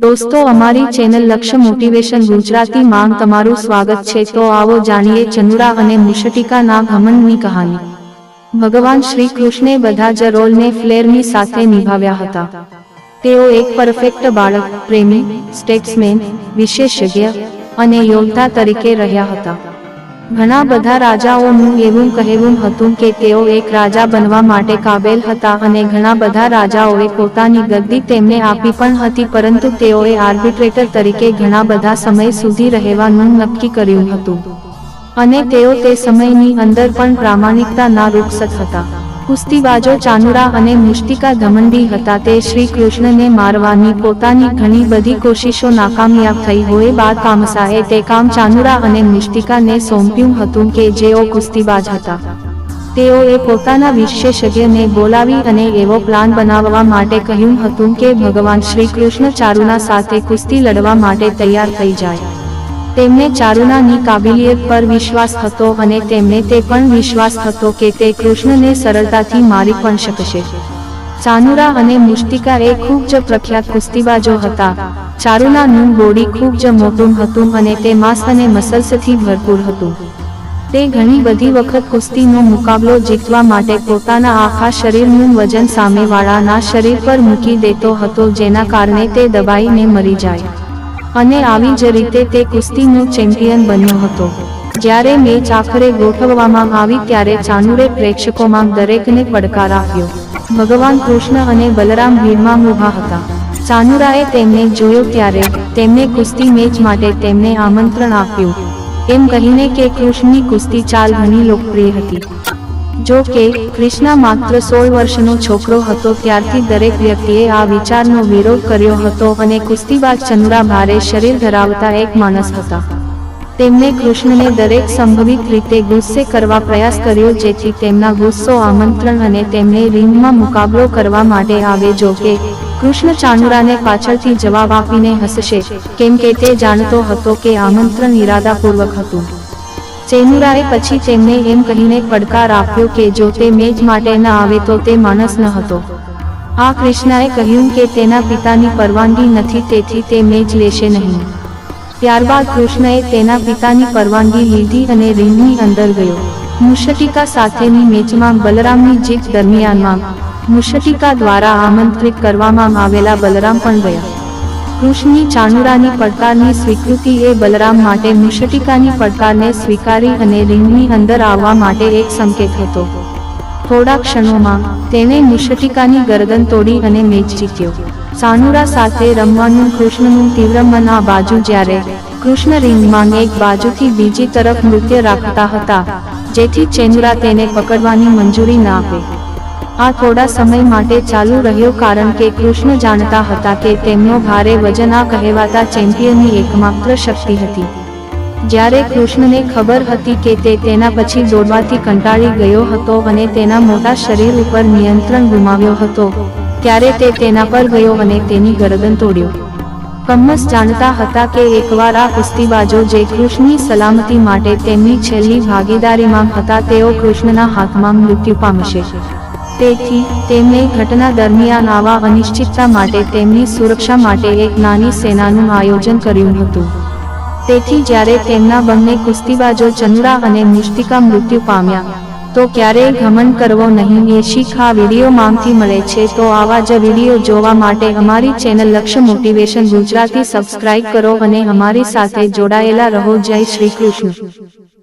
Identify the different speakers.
Speaker 1: દોસ્તો અમારી ચેનલ લક્ષ્ય મોટિવેશન ગુજરાતી માં તમારું સ્વાગત છે. તો આવો જાણીએ ચનુરા અને મુશટિકાના ઘમનની કહાની. ભગવાન શ્રી કૃષ્ણે બધા જ રોલને ફ્લેરની સાથે નિભાવ્યા હતા. તેઓ એક પરફેક્ટ બાળક પ્રેમી સ્ટેટ્સમેન વિશેષજ્ઞ અને યોદ્ધા તરીકે રહ્યા હતા. ઘણા બધા રાજાઓનું એવું કહેવું હતું કે તેઓ એક રાજા બનવા માટે કાબેલ હતા અને ઘણા બધા રાજાઓએ પોતાની ગદ્દી તેમને આપી પણ હતી, પરંતુ તેઓએ આર્બિટ્રેટર તરીકે ઘણા બધા સમય સુધી રહેવાનું નક્કી કર્યું હતું. અને તેઓ તે સમયની અંદર પણ પ્રામાણિકતાના રૂપસત હતા. કુસ્તીબાજો ચાનુરા અને મુષ્ટિકા ધમંડી હતા તે શ્રી કૃષ્ણને મારવાની પોતાની ઘણી બધી કોશિશો નાકામયાબ થઈ હોય બાદ કામસાએ તે કામ ચાનુરા અને મુષ્ટિકાને સોંપ્યું હતું કે જેઓ કુસ્તીબાજ હતા. તેઓએ પોતાના વિશેષજ્ઞને બોલાવી અને એવો પ્લાન બનાવવા માટે કહ્યું હતું કે ભગવાન શ્રી કૃષ્ણ ચારુના સાથે કુસ્તી લડવા માટે તૈયાર થઈ જાય. તેમને ચારુનાની કાબિલિયત પર વિશ્વાસ હતો અને તેમને તે પણ વિશ્વાસ હતો કે તે કૃષ્ણને સરળતાથી મારી પણ શકશે. ચાનુરા અને મુષ્ટિકા એ ખૂબ જ પ્રખ્યાત કુસ્તીબાજો હતા. ચારુનાનું બોડી ખૂબ જ મોટું હતું અને તે માંસ અને મસલ્સથી ભરપૂર હતું. તે ઘણી બધી વખત કુસ્તીનો મુકાબલો જીતવા માટે પોતાના આખા શરીરનું વજન સામેવાળાના શરીર પર મૂકી દેતો હતો જેના કારણે તે દબાઈને મરી જાય. અને આવી જ રીતે તે કુસ્તીનો ચેમ્પિયન બન્યો હતો. જ્યારે મેચ આખરે ગોઠવવામાં આવી ત્યારે ચાનુરે પ્રેક્ષકોમાં દરેકને પડકાર આપ્યો. ભગવાન કૃષ્ણ અને બલરામ ભીડમાં ઊભા હતા. ચાનુરાએ તેમને જોયો ત્યારે તેમને કુસ્તી મેચ માટે તેમને આમંત્રણ આપ્યું. એમ કહીને કે કૃષ્ણની કુસ્તી ચાલ ઘણી લોકપ્રિય હતી. જો કે, કૃષ્ણ માત્ર સોળ વર્ષનો છોકરો હતો, ત્યારથી દરેક વ્યક્તિએ આ વિચારનો વિરોધ કર્યો હતો અને કુસ્તીબાજ ચંદ્રા ભારે શરીર ધરાવતા એક માણસ હતા. તેમણે કૃષ્ણને દરેક સંભવિત રીતે ગુસ્સે કરવા પ્રયાસ કર્યો, જેથી તેમના ગુસ્સો આમંત્રણ અને તેમને રિંગમાં મુકાબલો કરવા માટે આવે. જો કે, કૃષ્ણ ચાનુરાને પાછળથી જવાબ આપીને હસશે, કેમ કે તે જાણતો હતો કે આમંત્રણ ઈરાદાપૂર્વક હતું. ચેનુરાએ પછી તેમને એમ કહીને પડકાર આપ્યો કે જો તે મેચ માટે ન આવે તો તે માણસ ન હતો. આ કૃષ્ણાએ કહ્યું કે તેના પિતાની પરવાનગી નથી, તેથી તે મેચ લેશે નહીં. ત્યારબાદ કૃષ્ણએ તેના પિતાની પરવાનગી લીધી અને રિંગની અંદર ગયો. મુશટિકા સાથેની મેચમાં બલરામની જીત દરમિયાનમાં મુશટિકા દ્વારા આમંત્રિત કરવામાં આવેલા બલરામ પણ ગયા. કૃષ્ણની ચાનુરાની પડકારની સ્વીકૃતિ એ બલરામ માટે મુશટિકાની પડકારને સ્વીકારી અને રિંગની અંદર આવવા માટે એક સંકેત હતો. થોડા ક્ષણોમાં તેણે મુશટિકાની ગરદન તોડી અને મેચ જીત્યો. સાનુરા સાથે રમવાનું કૃષ્ણનું તીવ્ર મન આ બાજુ જ્યારે કૃષ્ણ રિંગમાં એક બાજુથી બીજી તરફ નૃત્ય રાખતા હતા, જેથી ચેનુરા તેને પકડવાની મંજૂરી ના આપે. આ થોડા સમય માટે ચાલુ રહ્યો કારણ કે કૃષ્ણ જાણતા હતા કે તેમનો ભારે વજન આ કહેવાતા ચેમ્પિયનની એકમાત્ર શક્તિ હતી. જ્યારે કૃષ્ણને ખબર હતી કે તે તેના પછી દોડવાથી કંટાળી ગયો હતો અને તેના મોટા શરીર ઉપર નિયંત્રણ ગુમાવ્યો હતો, ત્યારે તે તેના પર ગયો અને તેની ગરદન તોડ્યો. કમ્મસ જાણતા હતા કે એકવાર આ કુસ્તીબાજો જે કૃષ્ણની સલામતી માટે તેમની છેલ્લી ભાગીદારીમાં હતા તેઓ કૃષ્ણના હાથમાં મૃત્યુ પામશે. તેથી, તેમણે ઘટના દરમિયાન આવા અનિશ્ચિતતા માટે તેમની સુરક્ષા માટે એક નાની સેનાનું આયોજન કર્યું હતું. તેથી જ્યારે તેમના બંને કુસ્તીબાજો ચનુરા અને મુષ્ટિકા મૃત્યુ પામ્યા, તો ક્યારેય ઘમંડ કરવો નહીં. એ શીખ આ વીડિયો માંગથી મળે છે, તો આવા જ વીડિયો જોવા માટે અમારી ચેનલ લક્ષ્ય મોટિવેશન ગુજરાતી સબસ્ક્રાઇબ કરો અને અમારી સાથે જોડાયેલા રહો. જય શ્રી કૃષ્ણ.